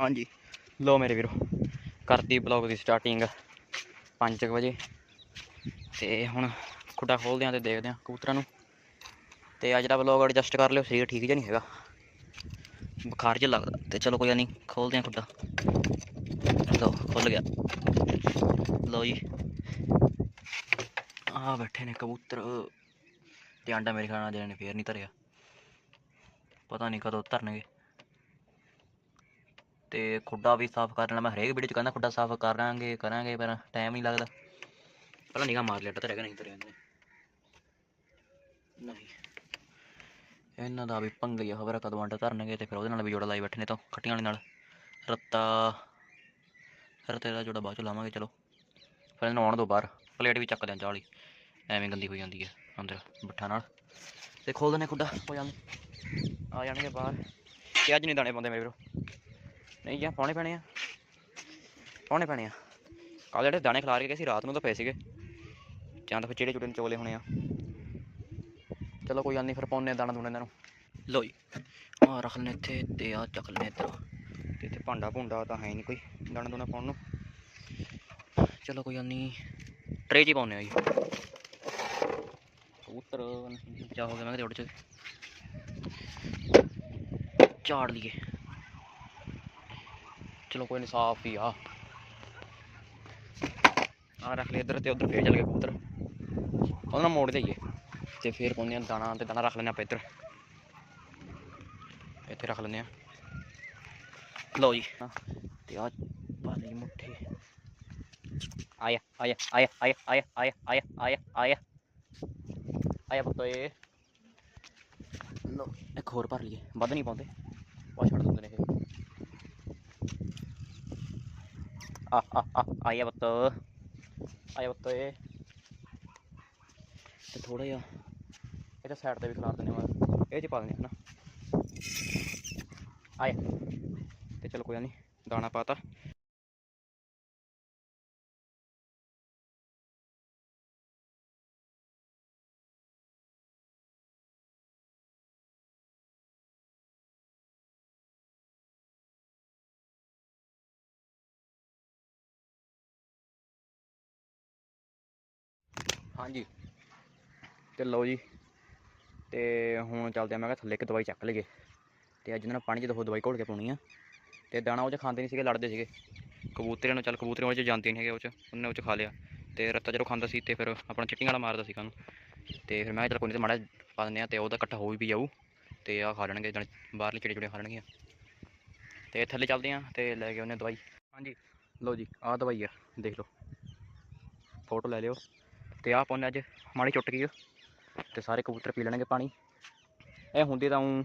ਹਾਂਜੀ। ਲੋ ਮੇਰੇ ਵੀਰੋ, ਕਰਤੀ ਬਲੌਗ ਦੀ ਸਟਾਰਟਿੰਗ 5 ਵਜੇ। ਤੇ ਹੁਣ ਖੁੱਡਾ ਖੋਲਦੇ ਆਂ ਤੇ ਦੇਖਦੇ ਆਂ ਕਬੂਤਰਾਂ ਨੂੰ। ਤੇ ਅੱਜ ਦਾ ਬਲੌਗ ਐਡਜਸਟ ਕਰ ਲਿਓ, ਸਰੀਰ ਠੀਕ ਜਿਹਾ ਨਹੀਂ ਹੈਗਾ। ਬੁਖਾਰ ਜਿਹਾ ਲੱਗਦਾ, ਤੇ ਚਲੋ ਕੋਈ ਨਹੀਂ, ਖੋਲਦੇ ਆਂ ਖੁੱਡਾ। ਲੋ ਖੁੱਲ ਗਿਆ। ਲੋ ਜੀ। ਆ ਬੈਠੇ ਨੇ ਕਬੂਤਰ। ਤੇ ਆਂਡਾ ਮੇਰੇ ਖਿਆਲ ਨਾਲ ਨੇ ਫੇਰ ਨਹੀਂ ਧਰਿਆ। ਪਤਾ ਨਹੀਂ ਕਦੋਂ ਧਰਨਗੇ। ਤੇ ਖੁੱਡਾ ਵੀ ਸਾਫ਼ ਕਰ ਲੈਣਾ। ਮੈਂ ਹਰੇਕ ਵੀਡੀਓ ਚ ਕਹਿੰਦਾ ਖੁੱਡਾ ਸਾਫ਼ ਕਰਾਂਗੇ ਕਰਾਂਗੇ, ਪਰ ਟਾਈਮ ਨਹੀਂ ਲੱਗਦਾ। ਪਹਿਲਾਂ ਨਿਗਾ ਮਾਰ ਲਿਆ ਰਹਿ ਗਿਆ ਨਹੀਂ ਧਰਿਆ ਨਹੀਂ। ਇਹਨਾਂ ਦਾ ਵੀ ਪੰਗਾ ਆ ਖਬਰ ਕਦੋਂ ਆਂਡਾ ਧਰਨਗੇ ਤੇ ਫਿਰ ਉਹਦੇ ਨਾਲ ਵੀ ਜੋੜਾ ਲਾਈ ਬੈਠੇ ਨੇ ਤਾਂ, ਖੱਟੀਆਂ ਵਾਲੇ ਨਾਲ। ਰੱਤਾ, ਰੱਤੇ ਦਾ ਜੋੜਾ ਬਾਅਦ ਚ ਲਾਵਾਂਗੇ, ਚਲੋ। ਫਿਰ ਇਹਨੂੰ ਆਉਣ ਦੋ ਬਾਹਰ। ਪਲੇਟ ਵੀ ਚੱਕ ਦਿਆਂ ਚਾਲੀ। ਐਵੇਂ ਗੰਦੀ ਹੋ ਜਾਂਦੀ ਹੈ ਅੰਦਰ, ਬੱਠਾ ਨਾਲ। ਤੇ ਖੋਲ ਦਨੇ ਖੁੱਡਾ, ਹੋ ਜਾਂਦੇ ਆ ਜਾਣਗੇ ਬਾਹਰ। ਤੇ ਅੱਜ ਨਹੀਂ ਦਾਣੇ ਪਾਉਂਦੇ ਮੇਰੇ ਵੀਰੋ। ਨਹੀਂ ਜਾਂ ਪਾਉਣੇ ਪੈਣੇ ਆ। ਪਾਉਣੇ ਪੈਣੇ ਆ। ਕੱਲ ਜਿਹੜੇ ਦਾਣੇ ਖਿਲਾਰ ਕੇ ਗਏ ਸੀ, ਰਾਤ ਨੂੰ ਤਾਂ ਪਏ ਸੀਗੇ। ਜਾਂ ਤਾਂ ਫਿਰ ਚਿੜੇ ਚੁੜੇ ਚੋਲੇ ਹੋਣੇ ਆ। ਚਲੋ ਕੋਈ ਗੱਲ ਨਹੀਂ, ਫਿਰ ਪਾਉਣੇ ਆ ਦਾਣਾ ਦੂਣਾ ਇਹਨਾਂ ਨੂੰ। ਲੋ ਜੀ ਆ ਰੱਖ ਲੈਣੇ ਇੱਥੇ ਤੇ ਆ ਚੱਕ ਲੈਣੇ ਇੱਧਰ। ਤੇ ਇੱਥੇ ਭਾਂਡਾ ਭੁੰਡਾ ਤਾਂ ਹੈ ਨਹੀਂ ਕੋਈ ਦਾਣਾ ਦੂਣਾ ਪਾਉਣ ਨੂੰ। ਚਲੋ ਕੋਈ ਗੱਲ ਨਹੀਂ, ਟਰੇ 'ਚ ਹੀ ਪਾਉਣੇ ਆ ਜੀ। ਕਬੂਤਰ ਜਾ ਹੋ ਗਿਆ, ਮੈਂ ਕਿਤੇ ਉੱਡ ਚ। ਝਾੜ ਲਈਏ। ਚਲੋ ਕੋਈ ਨਹੀਂ ਸਾਫ਼ ਹੀ ਆ। ਆ ਰੱਖ ਲਿਆ ਇੱਧਰ ਤੇ ਉੱਧਰ ਫੇਰ ਚੱਲ ਗਏ ਕਬੂਤਰ। ਉਹਨਾਂ ਨਾਲ ਮੋੜ ਦੇਈਏ। ਤੇ ਫੇਰ ਪਾਉਂਦੇ ਆ ਦਾਣਾ ਤੇ ਦਾਣਾ ਰੱਖ ਲੈਂਦੇ ਆਪਾਂ ਇੱਧਰ। ਇੱਥੇ ਰੱਖ ਲੈਂਦੇ ਆ ਲਓ ਜੀ। ਤੇ ਆ ਪਾ ਮੁੱਠੀ। ਆਇਆ ਆਇਆ ਆਇਆ ਆਇਆ ਆਇਆ ਆਇਆ ਆਇਆ ਆਇਆ ਆਇਆ। ਆਇਆ ਪੁੱਤੋ ਇਹ ਲੋ ਇੱਕ ਹੋਰ ਭਰ ਲਈਏ। ਵੱਧ ਨਹੀਂ ਪਾਉਂਦੇ। ਬਹੁਤ ਛੱਡ ਦਿੰਦੇ ਨੇ ਇਹ ਆ ਆ ਆ ਆਇਆ ਪੁੱਤ। ਆਇਆ ਪੁੱਤ ਇਹ। ਤੇ ਥੋੜਾ ਜਿਹਾ ਇਹ ਤਾਂ ਸਾਈਡ ਤੇ ਵੀ ਖਲਾਰ ਦਿੰਦੇ ਮੈਂ ਇਹ ਚ ਪਾ ਦਿੰਦੇ ਹਨਾ। ਆਇਆ। ਤੇ ਚਲੋ ਕੋਈ ਗੱਲ ਨਹੀਂ ਦਾਣਾ ਪਾਤਾ ਹਾਂਜੀ। ਤੇ ਲਓ ਜੀ, ਤੇ ਹੁਣ ਚੱਲਦੇ ਆ, ਮੈਂ ਕਿਹਾ ਥੱਲੇ ਇੱਕ ਦਵਾਈ ਚੱਕ ਲਈਏ। ਤੇ ਅੱਜ ਇਹਨਾਂ ਪਾਣੀ 'ਚ ਦੋ ਦਵਾਈ ਘੋਲ ਕੇ ਪਾਉਣੀ ਆ। ਤੇ ਦਾਣਾ ਉਹ 'ਚ ਖਾਂਦੇ ਨਹੀਂ ਸੀਗੇ, ਲੜਦੇ ਸੀਗੇ। ਕਬੂਤਰਿਆਂ ਨੂੰ ਚੱਲ ਕਬੂਤਰ ਉਹ 'ਚ ਜਾਂਦੇ ਨਹੀਂ ਹੈਗੇ ਉਹ 'ਚ, ਉਹਨੇ ਉਹ 'ਚ ਖਾ ਲਿਆ। ਤੇ ਰੱਤਾ ਜਦੋਂ ਖਾਂਦਾ ਸੀ ਤੇ ਫਿਰ ਆਪਣਾ ਚਿੱਟੀਆਂ ਵਾਲਾ ਮਾਰਦਾ ਸੀ ਕਾਨੂੰ ਤੇ ਫਿਰ ਮੈਂ ਚੱਲ ਕੋਈ ਨਹੀਂ ਤੇ ਮਾੜਾ ਪਾ ਦਿੰਦੇ ਆ ਤੇ ਉਹਦਾ ਇਕੱਠਾ ਹੋ ਵੀ ਜਾਊ। ਤੇ ਆ ਖਾ ਲੈਣਗੇ ਜਣ ਬਾਹਰਲੀ ਚਿੜੀ ਚੁੜੀਆਂ ਖਾ ਲੈਣਗੀਆਂ। ਤੇ ਥੱਲੇ ਚੱਲਦੇ ਆ ਤੇ ਲੈ ਕੇ ਉਹਨੇ ਦਵਾਈ। ਹਾਂਜੀ, ਲਓ ਜੀ, ਆਹ ਦਵਾਈ ਆ, ਦੇਖ ਲਓ। ਫੋਟੋ ਲੈ ਲਿਓ। ਤੇ ਆਹ ਪਾਉਂਦੇ ਅੱਜ, ਮਾੜੀ ਚੁਟਕੀ ਆ। ਤੇ ਸਾਰੇ ਕਬੂਤਰ ਪੀ ਲੈਣਗੇ ਪਾਣੀ। ਇਹ ਹੁੰਦੀ ਤਾਂ ਊਂ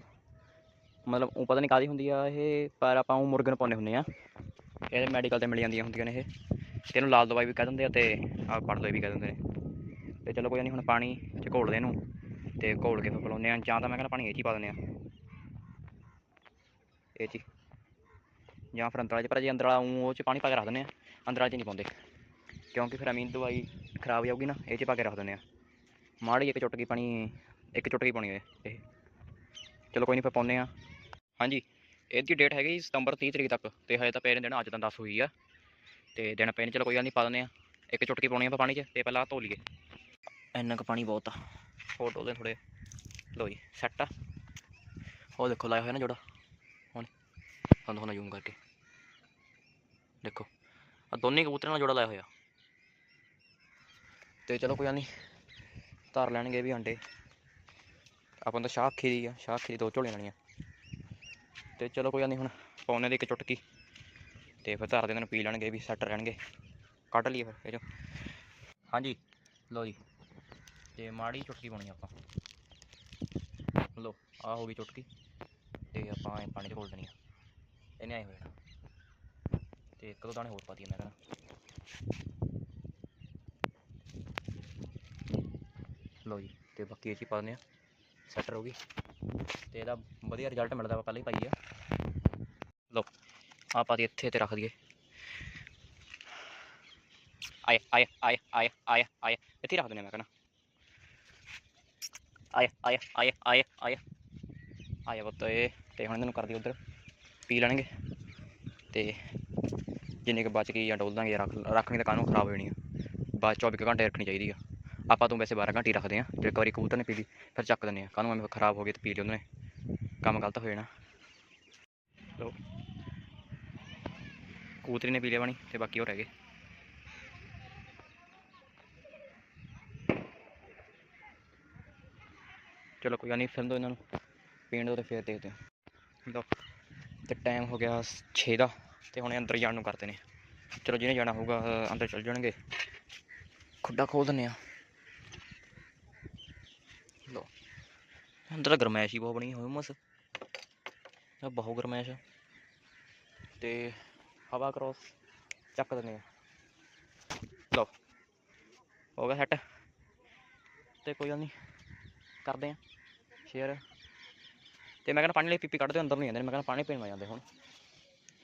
ਮਤਲਬ ਉਹ ਪਤਾ ਨਹੀਂ ਕਾਦੀ ਹੁੰਦੀ ਆ, ਇਹ ਪਰ ਆਪਾਂ ਉਹ ਮੁਰਗਨ ਨੂੰ ਪਾਉਂਦੇ ਹੁੰਦੇ ਆ। ਇਹ ਮੈਡੀਕਲ ਤੇ ਮਿਲ ਜਾਂਦੀਆਂ ਹੁੰਦੀਆਂ ਨੇ ਇਹ। ਤੇ ਇਹਨੂੰ ਲਾਲ ਦਵਾਈ ਵੀ ਕਹਿ ਦਿੰਦੇ ਆ ਤੇ ਆਹ ਪੜ ਦਵਾਈ ਵੀ ਕਹਿ ਦਿੰਦੇ ਨੇ। ਤੇ ਚਲੋ ਕੋਈ ਨਹੀਂ ਹੁਣ ਪਾਣੀ ਚ ਘੋਲਦੇ ਇਹਨੂੰ ਤੇ ਘੋਲ ਕੇ ਫਿਰ ਪਿਲਾਉਂਦੇ ਆ। ਜਾਂ ਤਾਂ ਮੈਂ ਕਹਿੰਦਾ ਪਾਣੀ ਇਹ 'ਚ ਹੀ ਪਾ ਦਿੰਦੇ ਆ। ਇਹ 'ਚ ਹੀ। ਜਾਂ ਫਿਰ ਅੰਦਰ 'ਚ, ਪਰ ਜੇ ਅੰਦਰ ਉਹ 'ਚ ਪਾਣੀ ਪਾ ਕੇ ਰੱਖ ਦਿੰਦੇ ਆ, ਅੰਦਰਾਂ 'ਚ ਨਹੀਂ ਪਾਉਂਦੇ। ਕਿਉਂਕਿ ਫਿਰ ਅਮੀਨ ਦਵਾਈ ਖਰਾਬ ਜਾਊਗੀ ਨਾ, ਇਹ 'ਚ ਪਾ ਕੇ ਰੱਖ ਦਿੰਦੇ ਆ। ਮਾੜੀ ਇੱਕ ਚੁਟਕੀ ਪਾਣੀ, ਇੱਕ ਚੁਟਕੀ ਪਾਉਣੀ ਹੈ ਇਹ। ਚਲੋ ਕੋਈ ਨਹੀਂ ਫਿਰ ਪਾਉਂਦੇ ਆ। ਹਾਂਜੀ, ਇਹਦੀ ਡੇਟ ਹੈਗੀ ਸਤੰਬਰ 30 ਤਰੀਕ ਤੱਕ, ਤੇ ਹਜੇ ਤਾਂ ਪਏ ਨੇ ਦਿਨ ਅੱਜ ਤਾਂ 10 ਹੋਈ ਆ। ਤੇ ਦਿਨ ਪਏ ਨੇ ਚਲੋ ਕੋਈ ਗੱਲ ਨਹੀਂ ਪਾ ਦਿੰਦੇ ਆ। ਇੱਕ ਚੁਟਕੀ ਪਾਉਣੀ ਆ ਪਾਣੀ 'ਚ, ਤੇ ਪਹਿਲਾਂ ਧੋ ਲਈਏ। ਇੰਨਾ ਕੁ ਪਾਣੀ ਬਹੁਤ ਆ। ਹੋਰ ਦੇ ਥੋੜੇ ਲਓ ਜੀ ਸੈੱਟ ਆ। ਉਹ ਦੇਖੋ, ਲਾਇਆ ਹੋਇਆ ਨਾ ਜੋੜਾ। ਹੁਣ ਤੁਹਾਨੂੰ ਹੁਣ ਜ਼ੂਮ ਕਰਕੇ। ਦੇਖੋ ਆ ਦੋਨੇ ਕਬੂਤਰਾਂ ਨਾਲ ਜੋੜਾ ਲਾਇਆ ਹੋਇਆ। ਤੇ ਚਲੋ ਕੋਈ ਗੱਲ ਨਹੀਂ ਧਰ ਲੈਣਗੇ ਵੀ ਅੰਡੇ। ਆਪਾਂ ਨੂੰ ਤਾਂ ਸ਼ਾਹ ਅੱਖੀ ਦੀ ਆ, ਸ਼ਾਹ ਅੱਖੀ ਦੀ ਦੋ ਝੋਲੀਆਂ ਲੈਣੀਆਂ। ਤੇ ਚਲੋ ਕੋਈ ਗੱਲ ਨਹੀਂ ਹੁਣ ਪਾਉਣੇ ਦੀ ਇੱਕ ਚੁਟਕੀ। ਤੇ ਫਿਰ ਧਰ ਦੇ ਨੂੰ ਪੀ ਲੈਣਗੇ ਵੀ ਸੈੱਟ ਰਹਿਣਗੇ। ਕੱਢ ਲਈਏ ਫਿਰ, ਇਹ ਚੋਂ ਹਾਂਜੀ, ਲਓ ਜੀ, ਤੇ ਮਾੜੀ ਚੁਟਕੀ ਪਾਉਣੀ ਆਪਾਂ। ਲਓ ਆ ਹੋ ਗਈ ਚੁਟਕੀ, ਤੇ ਆਪਾਂ ਇਹ ਪਾਣੀ 'ਚ ਘੋਲ ਦੇਣੀ ਆ। ਇਹਨੇ ਆਏ ਹੋਏ ਨਾ ਤੇ ਇੱਕ ਦੋ ਦਾਣੇ ਹੋਰ ਪਾ ਦਈਏ ਮੈਂ ਕਹਿੰਦਾ। ਲਓ ਜੀ, ਤੇ ਬਾਕੀ ਇਹ 'ਚ ਪਾ ਦਿੰਦੇ ਆ ਸੈਟ ਰਹੂਗੀ ਤੇ ਇਹਦਾ ਵਧੀਆ ਰਿਜ਼ਲਟ ਮਿਲਦਾ ਵਾ, ਪਹਿਲਾਂ ਹੀ ਪਾਈ ਆ। ਲਓ ਆ ਪਾ ਦੀ ਇੱਥੇ ਤੇ ਰੱਖ ਦਈਏ। ਆਏ ਆਏ ਆਏ ਆਏ ਆਏ ਆਏ, ਇੱਥੇ ਹੀ ਰੱਖ ਦਿੰਦੇ ਆ ਮੈਂ ਕਹਿੰਦਾ। ਆਏ ਆਏ ਆਏ ਆਏ ਆਏ। ਆਏ ਪੁੱਤ, ਇਹ ਤੇ ਹੁਣ ਇਹਨਾਂ ਨੂੰ ਕਰ ਦਿਓ ਉਧਰ। ਪੀ ਲੈਣਗੇ। ਤੇ ਜਿੰਨੇ ਕੁ ਬਚ ਗਈ ਜਾਂ ਡੋਲ ਦਾਂਗੇ, ਰੱਖ, ਰੱਖਣੀ ਤਾਂ ਕਾਹਨੂੰ ਖਰਾਬ ਹੋ ਜਾਣੀ ਆ। ਬਾਅਦ 24 ਕੁ ਘੰਟੇ ਰੱਖਣੀ ਚਾਹੀਦੀ ਆ। ਆਪਾਂ ਤੋਂ ਵੈਸੇ 12 ਘੰਟੇ ਰੱਖਦੇ ਆ, ਜੇ ਇੱਕ ਵਾਰੀ ਕਬੂਤਰ ਨੇ ਪੀ ਲਈ ਫਿਰ ਚੱਕ ਦਿੰਦੇ ਆ। ਕਾਹਨੂੰ ਐਵੇਂ ਖਰਾਬ ਹੋ ਗਈ ਤੇ ਪੀ ਲਈ ਉਹਨੇ। ਕੰਮ ਗਲਤ ਹੋ ਜਾਣਾ। ਲੋ ਕਬੂਤਰੀ ਨੇ ਪੀ ਲਿਆ ਪਾਣੀ, ਤੇ ਬਾਕੀ ਉਹ ਰਹਿ ਗਏ ਚਲੋ, ਕੋਈ ਗੱਲ ਨਹੀਂ ਫਿਰ ਦੋ ਇਹਨਾਂ ਨੂੰ। ਪੀਣ ਦੋ ਤੇ ਫਿਰ ਦੇਖਦੇ ਹਾਂ ਲਓ, ਤੇ ਟਾਈਮ ਹੋ ਗਿਆ 6 ਦਾ, ਤੇ ਹੁਣੇ ਅੰਦਰ ਜਾਣ ਨੂੰ ਕਰਦੇ ਨੇ। ਚਲੋ, ਜਿਹਨੇ ਜਾਣਾ ਹੋਊਗਾ ਅੰਦਰ ਚੱਲ ਜਾਣਗੇ। ਖੁੱਡਾ ਖੋਲ ਦਿੰਦੇ ਆ। ਲਓ। ਅੰਦਰ ਤਾਂ ਗਰਮੈਸ਼ ਹੀ ਬਹੁਤ ਬਣੀ ਹੋਈ ਬਹੁਤ ਗਰਮੈਸ਼ ਤੇ ਹਵਾ ਕਰੋਸ ਚੱਕ ਦਿੰਦੇ ਆ। ਲਓ, ਹੋ ਗਿਆ ਸੈੱਟ। ਤੇ ਕੋਈ ਗੱਲ ਨਹੀਂ ਕਰਦੇ ਆ। ਸ਼ੇਅਰ। ਤੇ ਮੈਂ ਕਹਿੰਦਾ ਪਾਣੀ ਲਈ ਪੀਪੀ ਕੱਢਦੇ ਅੰਦਰ ਨਹੀਂ ਜਾਂਦੇ ਮੈਂ ਕਹਿੰਦਾ ਪਾਣੀ ਪੀਣ ਵਾ ਜਾਂਦੇ ਹੁਣ।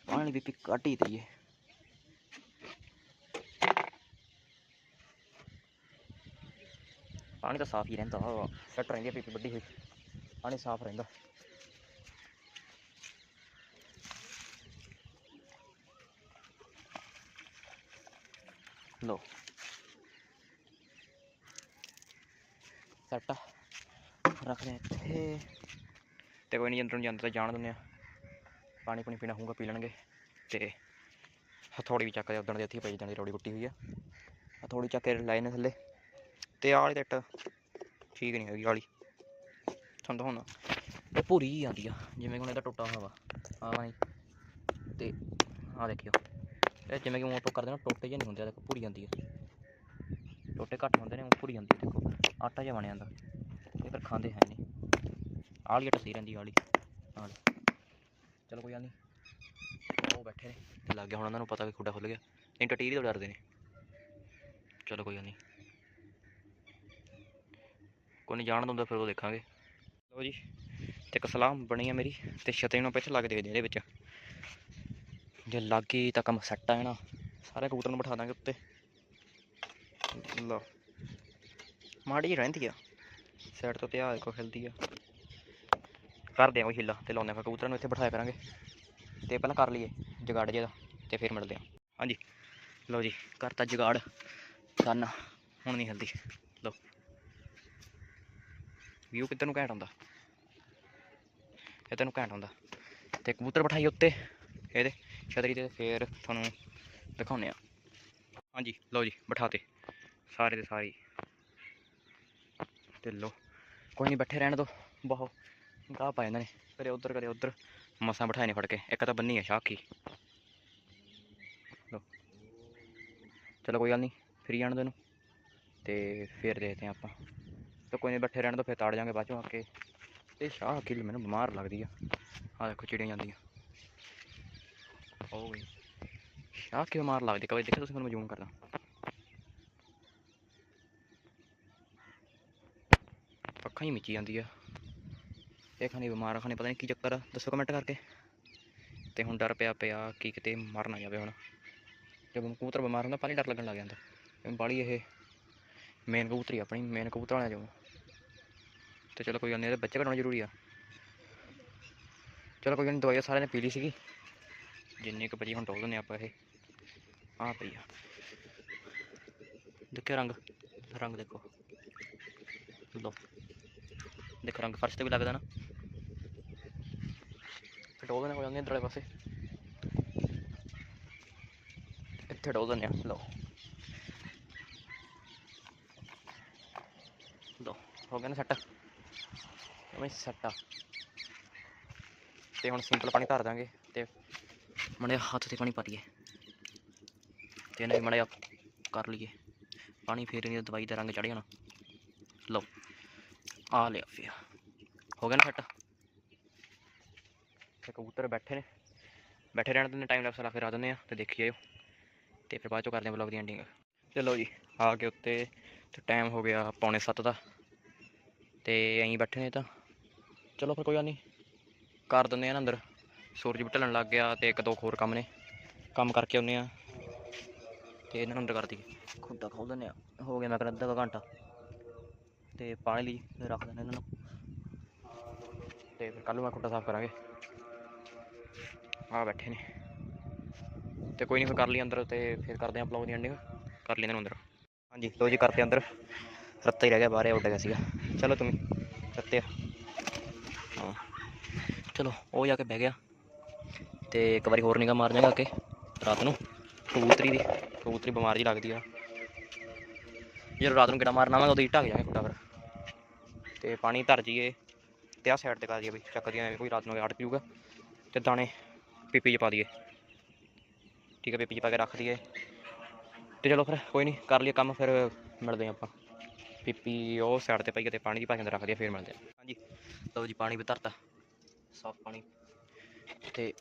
ਪਾਣੀ ਲਈ ਪੀਪੀ ਕੱਢ ਹੀ ਦਈਏ। ਪਾਣੀ ਤਾਂ ਸਾਫ਼ ਹੀ ਰਹਿੰਦਾ ਸੱਟ ਰਹਿੰਦੀ ਆ ਪੀਪੀ ਵੱਡੀ ਹੋਈ। ਪਾਣੀ ਸਾਫ਼ ਰਹਿੰਦਾ। ਲੋ ਸੱਟ ਰੱਖਦੇ ਹਾਂ ਇੱਥੇ। ਤੇ ਕੋਈ ਨਹੀਂ ਅੰਦਰ ਨੂੰ ਜਾਂਦੇ ਤਾਂ ਜਾਣ ਦਿੰਦੇ ਆ। ਪਾਣੀ ਪੁਣੀ ਪੀਣਾ ਹੋਊਗਾ, ਪੀ ਲੈਣਗੇ। ਤੇ ਹਥੌੜੀ ਵੀ ਚੱਕਦੇ ਉਦਣ ਦੇ ਇੱਥੇ ਪਈ ਜਾਂਦੀ ਰੋੜੀ ਕੁੱਟੀ ਹੋਈ ਆ। ਹਥੌੜੀ ਚੱਕ ਕੇ ਲਾਏ ਨੇ ਥੱਲੇ। ਤੇ ਆਹ ਵਾਲੀ ਤੇ ਇੱਟ ਠੀਕ ਨਹੀਂ ਹੈਗੀ ਆਲੀ ਤੁਹਾਨੂੰ ਤਾਂ ਹੁਣ ਭੂਰੀ ਹੀ ਆਉਂਦੀ ਆ, ਜਿਵੇਂ ਕਿ ਹੁਣ ਇਹਦਾ ਟੁੱਟਾ ਹੋਇਆ ਵਾ। ਆਹ ਵਾਲੀ। ਤੇ ਆਹ ਦੇਖਿਓ। ਇਹ ਜਿਵੇਂ ਕਿ ਉਹ ਆਪਾਂ ਕਰਦੇ ਨਾ, ਟੋਟੇ ਜਿਹੇ ਨਹੀਂ ਹੁੰਦੇ ਆ ਦੇਖੋ, ਭੂਰੀ ਜਾਂਦੀ ਆ। ਟੋਟੇ ਘੱਟ ਹੁੰਦੇ ਨੇ ਉਹ ਭੂਰੀ ਜਾਂਦੀ ਆ, ਦੇਖੋ। ਆਟਾ ਜਿਹਾ ਬਣ ਜਾਂਦਾ ਇਹ ਫਿਰ ਖਾਂਦੇ ਹੈ ਨਹੀਂ ਆਲੀ ਟਸੀ ਰਹਿੰਦੀ ਆਲੀ ਆਲੀ ਚਲੋ ਕੋਈ ਗੱਲ ਨਹੀਂ ਉਹ ਬੈਠੇ ਨੇ। ਲੱਗ ਗਿਆ, ਹੁਣ ਉਹਨਾਂ ਨੂੰ ਪਤਾ ਵੀ ਖੁੱਡਾ ਖੁੱਲ ਗਿਆ। ਨਹੀਂ ਟਟੀਰੀ ਤੋਂ ਡਰਦੇ ਨੇ। ਚਲੋ ਕੋਈ ਗੱਲ ਨਹੀਂ ਕੋਈ ਨਹੀਂ ਜਾਣ ਦਿੰਦਾ ਫਿਰ ਉਹ ਦੇਖਾਂਗੇ। ਲਓ ਜੀ, ਤੇ ਇੱਕ ਸਲਾਹ ਬਣੀ ਆ ਮੇਰੀ, ਤੇ ਛਤੇ ਨੂੰ ਪਿੱਛੇ ਲੱਗ ਦੇਖਦੇ ਇਹਦੇ ਵਿੱਚ। ਜੇ ਲੱਗ ਗਈ ਤਾਂ ਕੰਮ ਸੈੱਟ ਆ ਨਾ ਸਾਰੇ ਕਬੂਤਰ ਨੂੰ ਬਿਠਾ ਦਾਂਗੇ ਉੱਤੇ। ਲਓ, ਮਾੜੀ ਜਿਹੀ ਰਹਿੰਦੀ ਆ। ਸਾਈਡ ਤੋਂ ਤੇ ਆ ਦੇਖੋ ਖਿਲਦੀ ਆ। ਕਰਦੇ ਆ ਉਹ ਹਿੱਲਾ ਤੇ ਲਾਉਂਦੇ ਆ, ਫਿਰ ਕਬੂਤਰਾਂ ਨੂੰ ਇੱਥੇ ਬਿਠਾਇਆ ਕਰਾਂਗੇ। ਤੇ ਪਹਿਲਾਂ ਕਰ ਲਈਏ ਜਗਾੜ ਜਿਹਦਾ, ਤੇ ਫਿਰ ਮਿਲਦੇ ਆ। ਹਾਂਜੀ, ਲਓ ਜੀ, ਕਰਤਾ ਜਗਾੜ। ਕੰਨ ਹੁਣ ਨਹੀਂ ਹਿਲਦੀ। ਲਓ। ਵਿਊ ਕਿੱਧਰ ਨੂੰ ਘੈਂਟ ਆਉਂਦਾ? ਇਹ ਤੈਨੂੰ ਘੈਂਟ ਆਉਂਦਾ। ਤੇ ਕਬੂਤਰ ਬਿਠਾਈ ਉੱਤੇ। ਇਹਦੇ ਛਤਰੀ ਤੇ ਫਿਰ ਤੁਹਾਨੂੰ ਦਿਖਾਉਂਦੇ ਆ ਹਾਂਜੀ, ਲਓ ਜੀ, ਬਿਠਾਤੇ। ਸਾਰੇ ਦੇ ਸਾਰੇ। ਤੇ ਲਓ, ਕੋਈ ਨਹੀਂ, ਬੈਠੇ ਰਹਿਣ ਦੋ। ਬਹੁਤ ਗਾਹ ਪਾ ਜਾਂਦੇ ਨੇ। ਕਦੇ ਉੱਧਰ ਕਦੇ ਉੱਧਰ ਮਸਾਂ ਬਿਠਾਏ ਨੇ ਫੜ ਕੇ। ਇੱਕ ਤਾਂ ਬੰਨੀ ਆ ਸ਼ਾਖੀ। ਲਓ। ਚਲੋ, ਕੋਈ ਗੱਲ ਨਹੀਂ, ਫਰੀ ਜਾਣ ਦੇ ਨੂੰ ਤੇ ਫਿਰ ਦੇਖਦੇ ਹਾਂ ਆਪਾਂ। ਤਾਂ ਕੋਈ ਨਹੀਂ ਬੈਠੇ ਰਹਿਣ ਤੋਂ ਫਿਰ ਤਾੜ ਜਾਾਂਗੇ ਬਾਅਦ ਚੋਂ ਆ ਕੇ। ਇਹ ਸ਼ਾਹ ਕੀ ਮੈਨੂੰ ਬਿਮਾਰ ਲੱਗਦੀ ਆ। ਆ ਦੇਖੋ ਚਿੜੀਆਂ ਜਾਂਦੀਆਂ। ਹੋ ਗਈ ਸ਼ਾਹ ਕੀ ਬਿਮਾਰ ਲੱਗਦੀ ਕਦੇ ਦੇਖਿਆ ਤੁਸੀਂ ਮੈਨੂੰ ਜ਼ੂਮ ਕਰਦਾ? ਅੱਖਾਂ ਹੀ ਮਿਚੀ ਜਾਂਦੀ ਆ। ਇਹ ਖਾਣੀ ਬਿਮਾਰ ਆ ਖਾਣੀ ਪਤਾ ਨਹੀਂ ਕੀ ਚੱਕਰ ਆ। ਦੱਸੋ ਕਮੈਂਟ ਕਰਕੇ। ਤੇ ਹੁਣ ਡਰ ਪਿਆ ਪਿਆ ਕਿ ਕਿਤੇ ਮਰ ਨਾ ਜਾਵੇ ਹੁਣ। ਜਦੋਂ ਕਬੂਤਰ ਬਿਮਾਰ ਹੁੰਦਾ ਪਾਣੀ ਡਰ ਲੱਗਣ ਲੱਗ ਜਾਂਦਾ। ਇਹ ਬਾਲੀ ਇਹ ਮੇਨ ਕਬੂਤਰੀ ਆਪਣੀ ਮੇਨ ਕਬੂਤਰ ਵਾਲਿਆਂ ਚੋਂ। ਤੇ ਚਲੋ ਕੋਈ ਗੱਲ ਨਹੀਂ ਬੱਚੇ ਕਢਾਉਣਾ ਜ਼ਰੂਰੀ ਆ। ਚਲੋ ਕੋਈ ਗੱਲ ਨਹੀਂ ਦਵਾਈ ਸਾਰਿਆਂ ਨੇ ਪੀ ਲਈ ਸੀਗੀ। ਜਿੰਨੀ ਕੁ ਬਚੀ ਹੁਣ ਟੋਲ ਦਿੰਦੇ ਆਪਾਂ ਇਹ। ਆਹ ਪਈ ਆ। ਦੇਖਿਓ ਰੰਗ ਰੰਗ ਦੇਖੋ। ਲੋ ਦੇਖੋ ਰੰਗ ਫਰਸ਼ ਤੇ ਵੀ ਲੱਗਦਾ ਨਾ। ਫਿਰ ਡੋਲ ਦੇਣਾ ਹੋ ਜਾਂਦੇ ਇੱਧਰਲੇ ਪਾਸੇ। ਇੱਥੇ ਡੋਲ ਦਿੰਦੇ ਆ, ਲਓ। ਲਓ, ਹੋ ਗਿਆ ਨਾ ਸੈੱਟ। ਮੈਂ ਸੈੱਟ ਆ। ਤੇ ਹੁਣ ਸਿੰਪਲ ਪਾਣੀ ਧਰ ਦਾਂਗੇ ਤੇ ਮੜੇ ਹੱਥ ਤੇ ਪਾਣੀ ਪਾ ਦਈਏ। ਤੇ ਇਹਨਾਂ ਮੜਿਆ ਕਰ ਲਈਏ। ਪਾਣੀ ਫੇਰ ਇਹਦੀ ਦਵਾਈ ਦਾ ਰੰਗ ਚੜ ਜਾਣਾ ਲਓ ਆ ਲਿਆ ਫਿਰ। ਹੋ ਗਿਆ ਨਾ ਸੱਟ ਤੇ ਕਬੂਤਰ ਬੈਠੇ ਨੇ। ਬੈਠੇ ਰਹਿਣ ਦਿੰਦੇ ਟਾਈਮ ਲੈਪਸ ਲਾ ਕੇ ਰਾ ਦਿੰਦੇ ਆ ਤੇ ਦੇਖੀ ਜਾਇਓ ਤੇ ਫਿਰ ਬਾਅਦ ਚੋਂ ਕਰਦੇ ਆ ਵਲੌਗ ਦੀ ਐਂਡਿੰਗ ਚਲੋ ਜੀ, ਆ ਕੇ ਉੱਤੇ। ਤੇ ਟਾਈਮ ਹੋ ਗਿਆ ਪੌਣੇ 7 ਦਾ। ਤੇ ਐਂ ਬੈਠੇ ਨੇ ਤਾਂ। ਚਲੋ ਫਿਰ ਕੋਈ ਗੱਲ ਨਹੀਂ। ਕਰ ਦਿੰਦੇ ਆ ਨਾ ਅੰਦਰ। ਸੂਰਜ ਵੀ ਢਲਣ ਲੱਗ ਗਿਆ ਤੇ ਇੱਕ ਦੋ ਹੋਰ ਕੰਮ ਨੇ। ਕੰਮ ਕਰਕੇ ਆਉਂਦੇ ਆ। ਤੇ ਇਹਨਾਂ ਨੂੰ ਅੰਦਰ ਕਰ ਦਈਏ। ਖੁੱਡਾ ਖੋਲ ਦਿੰਦੇ ਆ। ਹੋ ਗਿਆ ਮੈਂ ਕਹਿੰਦਾ ਅੱਧਾ ਘੰਟਾ। ਤੇ ਪਾਣੀ ਲਈ ਫਿਰ ਰੱਖ ਦਿੰਦੇ ਇਹਨਾਂ ਨੂੰ। ਤੇ ਫਿਰ ਕੱਲ੍ਹ ਨੂੰ ਮੈਂ ਖੁੱਡਾ ਸਾਫ਼ ਕਰਾਂਗੇ। ਆ ਬੈਠੇ ਨੇ। ਤੇ ਕੋਈ ਨਹੀਂ ਫਿਰ ਕਰ ਲਈ ਅੰਦਰ ਤੇ ਫਿਰ ਕਰਦੇ ਆਂ ਬਲੌਗ ਦੀ ਐਂਡਿੰਗ ਕਰ ਲੈਂਦੇ ਨੂੰ ਅੰਦਰ। ਹਾਂਜੀ ਲੋ ਜੀ, ਕਰਦੇ ਅੰਦਰ। ਰੱਤਾ ਹੀ ਰਹਿ ਗਿਆ, ਬਾਹਰ ਇਹ ਉੱਡ ਗਿਆ ਸੀਗਾ। ਚਲੋ ਤੁਸੀਂ, ਰੱਤੇ ਆ। ਚਲੋ, ਉਹ ਜਾ ਕੇ ਬਹਿ ਗਿਆ। ਤੇ ਇੱਕ ਵਾਰੀ ਹੋਰ ਨਿਗਾ ਮਾਰ ਜਾਗਾ ਕਿ, ਰਾਤ ਨੂੰ। ਕਬੂਤਰੀ ਦੀ, ਕਬੂਤਰੀ ਬਿਮਾਰ ਜੀ ਲੱਗਦੀ ਆ। ਜਦੋਂ ਰਾਤ ਨੂੰ ਕਿਹੜਾ ਮਾਰਨਾ ਵਾ, ਉਦੋਂ ਹੀ ਢੱਕ ਜਾਗੇ ਫਟਾਫਟ। ਤੇ ਪਾਣੀ ਧਰ ਜੀਏ ਤੇ ਆਹ ਸਾਈਡ ਤੇ ਕਰ ਦਈਏ ਬਈ ਚੱਕਦੀਆਂ ਐਵੇਂ, ਕੋਈ ਰਾਤ ਨੂੰ ਅੜ ਪੀਊਗਾ। ਤੇ ਦਾਣੇ ਪੀਪੀ 'ਚ ਪਾ ਦਈਏ। ਠੀਕ ਹੈ ਪੀਪੀ 'ਚ ਪਾ ਕੇ ਰੱਖ ਦਈਏ। ਤੇ ਚਲੋ ਫਿਰ, ਕੋਈ ਨਹੀਂ ਕਰ ਲਈਏ ਕੰਮ, ਫਿਰ ਮਿਲਦੇ ਹਾਂ ਆਪਾਂ। ਪੀਪੀ ਉਹ ਸਾਈਡ ਤੇ ਪਾਈਏ ਤੇ ਪਾਣੀ ਦੀ ਭਾਸ਼ਾ ਤੇ ਰੱਖ ਦਈਏ, ਫਿਰ ਮਿਲਦੇ ਹਾਂ ਹਾਂਜੀ, ਲਓ ਜੀ, ਪਾਣੀ ਵੀ ਧਰਤਾ। ਸਾਫ਼ ਪਾਣੀ। ਤੇ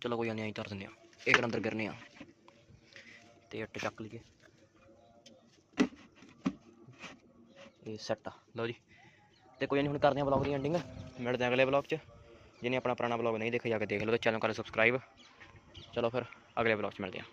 ਚਲੋ ਕੋਈ ਨਹੀਂ ਆਈ ਧਰ ਦਿੰਦੇ ਆ। ਇੱਕ ਅੰਦਰ ਗਿਰਨੇ ਆ। ਤੇ ਇੱਟ ਚੱਕ ਲਈਏ। ਇਹ ਸੈੱਟ ਆ। ਲਓ ਜੀ। ਤੇ ਕੋਈ ਨਹੀਂ ਹੁਣ ਕਰਦੇ ਆ ਵਲੌਗ ਦੀ ਐਂਡਿੰਗ ਮਿਲਦੇ ਆ ਅਗਲੇ ਵਲੌਗ 'ਚ। ਜਿਹਨੇ ਆਪਣਾ ਪੁਰਾਣਾ ਵਲੌਗ ਨਹੀਂ ਦੇਖਿਆ ਜਾ ਕੇ ਦੇਖ ਲਓ ਤੇ ਚੈਨਲ ਕਰ ਸਬਸਕ੍ਰਾਈਬ ਚਲੋ ਫਿਰ, ਅਗਲੇ ਵਲੌਗ 'ਚ ਮਿਲਦੇ ਆ।